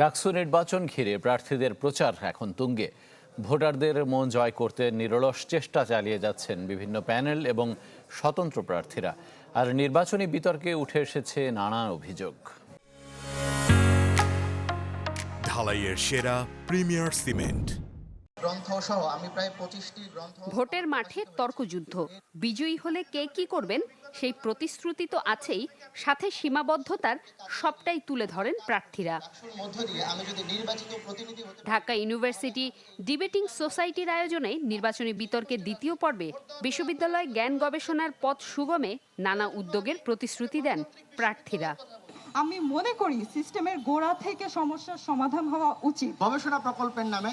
ডাকসু নির্বাচন ঘিরে প্রার্থীদের প্রচার এখন তুঙ্গে। ভোটারদের মন জয় করতে নিরলস চেষ্টা চালিয়ে যাচ্ছেন বিভিন্ন প্যানেল এবং স্বতন্ত্র প্রার্থীরা। আর নির্বাচনী বিতর্কে উঠে এসেছে নানা অভিযোগ। ঢালাইয়ের সেরা প্রিমিয়ার সিমেন্ট। ভোটের মাঠে তর্কযুদ্ধ। বিজয়ী হলে কে কি করবেন? সেই প্রতিশ্রুতি তো আছেই। সাথে সীমাবদ্ধতার সবটাই তুলে ধরেন প্রার্থীরা। ডাকসুর মধ্য দিয়ে আমি যদি নির্বাচিত প্রতিনিধি হতে ঢাকা ইউনিভার্সিটি ডিবেটিং সোসাইটির আয়োজনে নির্বাচনী বিতর্কের দ্বিতীয় পর্বে বিশ্ববিদ্যালয় জ্ঞান গবেষণার পথ সুগমে নানা উদ্যোগের প্রতিশ্রুতি দেন প্রার্থীরা। আমি মনে করি সিস্টেমের গোড়া থেকে সমস্যার সমাধান হওয়া উচিত। গবেষণা প্রকল্পের নামে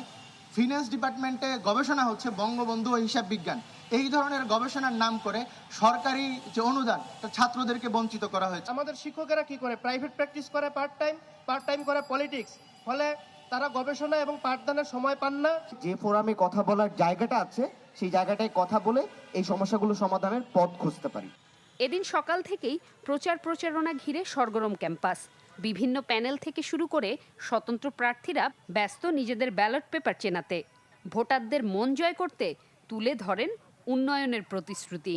ফিনান্স ডিপার্টমেন্টে গবেষণা হচ্ছে বঙ্গবন্ধু হিসাব বিজ্ঞান। এই ধরনের গবেষণার নাম করে সরকারি যে অনুদান তা ছাত্রদেরকে বঞ্চিত করা হয়েছে। আমাদের শিক্ষকেরা কি করে? প্রাইভেট প্র্যাকটিস করে পার্ট টাইম পার্ট টাইম করে পলিটিক্স ফলে তারা গবেষণা এবং পাঠদানের সময় পান না। যে ফোরামে কথা বলার জায়গাটা আছে সেই জায়গাটায় কথা বলে এই সমস্যাগুলো সমাধানের পথ খুঁজতে পারি। এদিন সকাল থেকেই প্রচার প্রচারণা ঘিরে সরগরম ক্যাম্পাস। বিভিন্ন প্যানেল থেকে শুরু করে স্বতন্ত্র প্রার্থীরা ব্যস্ত নিজেদের ব্যালট পেপার চেনাতে। ভোটারদের মন জয় করতে তুলে ধরেন উন্নয়নের প্রতিশ্রুতি।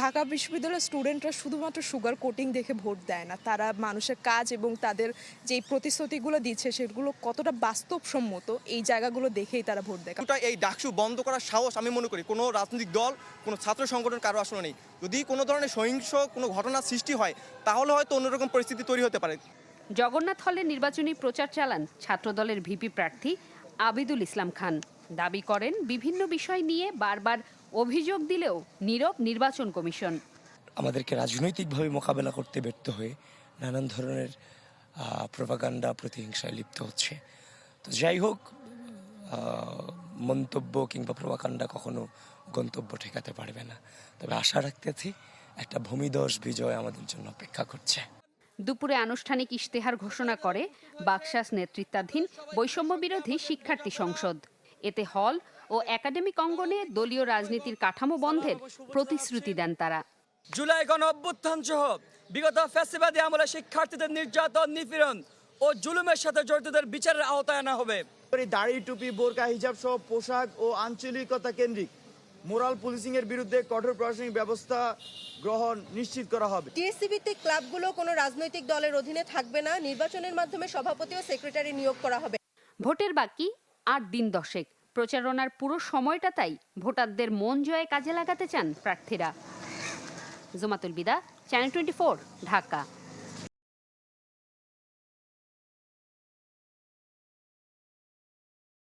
ঢাকা বিশ্ববিদ্যালয়ের স্টুডেন্টরা শুধুমাত্র সুগার কোটিং দেখে ভোট দেয় না তারা মানুষের কাজ এবং তাদের যেই প্রতিশ্রুতিগুলো দিচ্ছে সেগুলো কতটা বাস্তবসম্মত এই জায়গাগুলো দেখেই তারা ভোট দেয়। এই ডাকসু বন্ধ করার সাহস আমি মনে করি কোনো রাজনৈতিক দল কোনো ছাত্র সংগঠন কারও আসলে নেই। যদি কোনো ধরনের সহিংস কোনো ঘটনা সৃষ্টি হয় তাহলে হয়তো অন্যরকম পরিস্থিতি তৈরি হতে পারে। জগন্নাথ হলে নির্বাচনী প্রচার চালান ছাত্রদলের ভিপি প্রার্থী আবিদুল ইসলাম খান। দাবি করেন, বিভিন্ন বিষয় নিয়ে বারবার অভিযোগ দিলেও নীরব নির্বাচন কমিশন। আমাদেরকে রাজনৈতিকভাবে মোকাবেলা করতে ব্যর্থ হয়ে নানান ধরনের প্রভাকাণ্ডা প্রতিহিংসায় লিপ্ত হচ্ছে। তো যাই হোক মন্তব্য কিংবা প্রভাকাণ্ডা কখনো গন্তব্য ঠেকাতে পারবে না। তবে আশা রাখতেছি, একটা ভূমিদশ বিজয় আমাদের জন্য অপেক্ষা করছে। দুপুরে আনুষ্ঠানিক ইশতেহার ঘোষণা করে বাকশাস নেতৃত্বাধীন বৈষম্য বিরোধী শিক্ষার্থী সংসদ। এতে হল ও একাডেমিক অঙ্গনে দলীয় রাজনীতির কাঠামো বন্ধের প্রতিশ্রুতি দেন তারা। জুলাই গণ অভ্যুত্থান সহ বিগত ফ্যাসিবাদী আমলে শিক্ষার্থীদের নির্যাতন নিপীড়ন ও জুলুমের সাথে জড়িতদের বিচারের আওতায় আনা হবে। দাড়ি টুপি বোরকা হিজাব সহ পোশাক ও আঞ্চলিকতা কেন্দ্রিক মোরাল পুলিশিং এর বিরুদ্ধে কঠোর প্রশাসনিক ব্যবস্থা গ্রহণ নিশ্চিত করা হবে। টিএসসিভিতে ক্লাবগুলো কোনো রাজনৈতিক দলের অধীনে থাকবে না। নির্বাচনের মাধ্যমে সভাপতি ও সেক্রেটারি নিয়োগ করা হবে। ভোটের বাকি আট দিন দশেক। প্রচারণার পুরো সময়টা তাই ভোটারদের মন জয়ে কাজে লাগাতে চান প্রার্থীরা। Jumatul Bida channel twenty Dhaka.